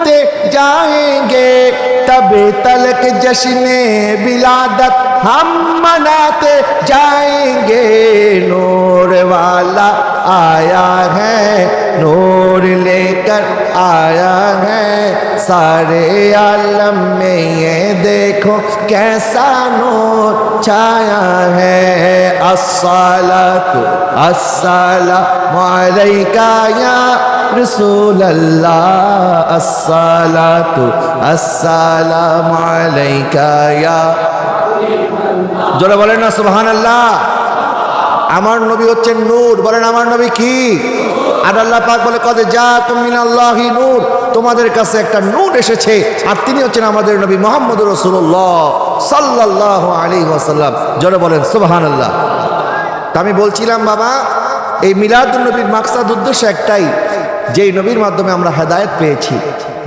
मिटते जाएँगे तब तलक जश्न बिलादत हम मनाते जाएँगे। नूर वाला आया है नूर सारे आलम में ये देखो कैसा नूर छाया है अस्सलातु अस्सलामु अलैका या रसूल अल्लाह अस्सलातु अस्सलामु अलैका या জোরে বলেন না সুবহানাল্লাহ আমার নবী হচ্ছেন নূর বলেন আমার নবী কি আর আল্লাহ পাক বলে কদে যা তুমি আল্লাহি নূর তোমাদের কাছে একটা নোট এসেছে, আর তিনি হচ্ছেন আমাদের নবী মোহাম্মদ রসুল্লাহ সাল্লাহ আলী ওয়াসাল্লাম। জোরে বলেন সুবাহান আল্লাহ আমি বলছিলাম, বাবা, এই মিলাদুল নবীর মাকসাদ উদ্দেশ্য একটাই, যেই নবীর মাধ্যমে আমরা হেদায়ত পেয়েছি,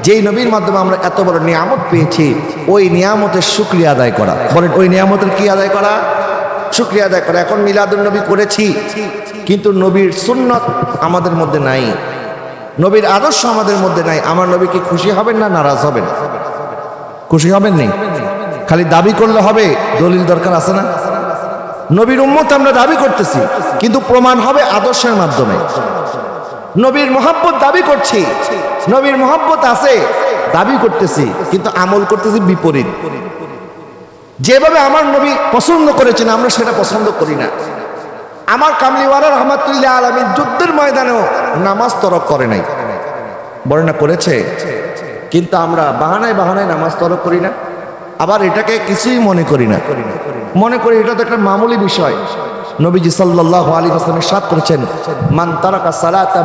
যেই নবীর মাধ্যমে আমরা এত বড় নিয়ামত পেয়েছি, ওই নিয়ামতের শুক্রিয়া আদায় করা। বলেন, ওই নিয়ামতের কি আদায় করা? শুক্রিয়া আদায় করা। এখন মিলাদুল নবী করেছি, কিন্তু নবীর সুন্নত আমাদের মধ্যে নাই। নবীর আদর্শ আমাদের মধ্যে নাই। আমার নবী কি খুশি হবেন না নারাজ হবেন? খুশি হবেন নেই খালি দাবি করলে হবে, দলিল দরকার আছে না? নবীর উম্মত আমরা দাবি করতেছি, কিন্তু প্রমাণ হবে আদর্শের মাধ্যমে। নবীর মোহাব্বত দাবি করছি, নবীর মোহাব্বত আছে, দাবি করতেছি, কিন্তু আমল করতেছি বিপরীত। যেভাবে আমার নবী পছন্দ করেছেন, আমরা সেটা পছন্দ করি না। আমার কামলিওয়ালা রহমাতুল্লাহ আলমী যুদ্ধের ময়দানেও নামাজ তরক করে নাই। বলে না করেছে, কিন্তু আমরা বাহানায় বাহানায় নামাজ তরক করি না, আবার এটাকে কিছুই মনে করি না। মনে করি এটা তো একটা মামুলি বিষয়। নবীজি সাল্লাল্লাহু আলাইহি ওয়াসাল্লাম সাত করেছেন, মান তারাকা সালাতা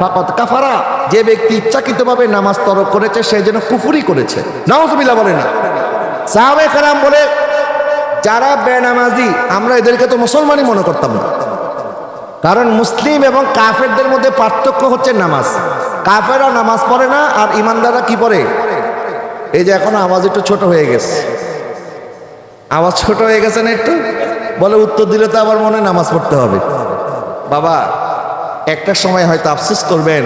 ফাকাদ কাফারা। যে ব্যক্তি ইচ্ছাকৃতভাবে নামাজ তরক করেছে, সে যেন কুফরি করেছে। নাউজুবিল্লাহ বলে না। সাহাবে কারাম বলে যারা বেনামাজি, আমরা এদেরকে তো মুসলমানই মনে করতাম না। কারণ মুসলিম এবং কাফেরদের মধ্যে পার্থক্য হচ্ছে নামাজ। কাফেরা নামাজ পড়ে না, আর ইমানদাররা কি পড়ে? এই যে এখন আওয়াজ একটু ছোট হয়ে গেছে। আওয়াজ ছোট হয়ে গেছে না একটু? বলে উত্তর দিলে তো আবার মনে নামাজ পড়তে হবে। বাবা, একটা সময় হয়তো আফসোস করবেন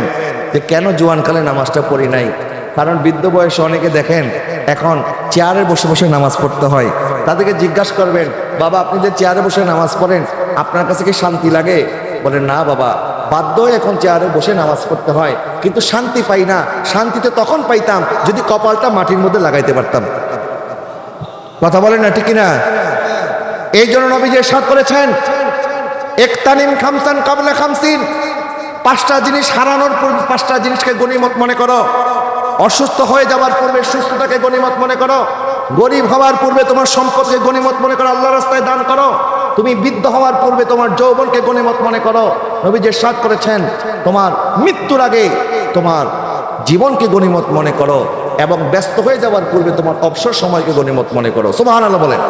যে কেন জোয়ানকালে নামাজটা পড়ি নাই? কারণ বৃদ্ধ বয়সে অনেকে দেখেন এখন চেয়ারে বসে বসে নামাজ পড়তে হয়। তাদেরকে জিজ্ঞাসা করবেন, বাবা, আপনি যে চেয়ারে বসে নামাজ পড়েন, আপনার কাছে কি শান্তি লাগে? বলে, না, বাবা বাধ্য এখন চেয়ারে বসে নামাজ পড়তে হয়। কিন্তু শান্তি পাই না। শান্তিতে তখন পাইতাম যদি কপালটা মাটির মধ্যে লাগাইতে পারতাম। কথা বলেন না, ঠিক না এই জন্য নবী যে সাত করেছেন, একতানিম খামসান কাবলা খামসিন। পাঁচটা জিনিস হারানোর পূর্বে, পাঁচটা জিনিসকে গণিমত মনে করো। অসুস্থ হয়ে যাওয়ার পূর্বে সুস্থতাকে গণিমত মনে করো। গরিব হওয়ার পূর্বে তোমার সম্পদকে গণিমত মনে করো আল্লাহ রাস্তায় দান করো। তুমি বৃদ্ধ হওয়ার পূর্বে তোমার যৌবনকে গণিমত মনে করো। নবী যে সাত করেছেন, তোমার মৃত্যুর আগে তোমার জীবনকে গণিমত মনে করো এবং ব্যস্ত হয়ে যাওয়ার পূর্বে তোমার অবসর সময়কে গণিমত মনে করো। সুবহানাল্লাহ বলেন।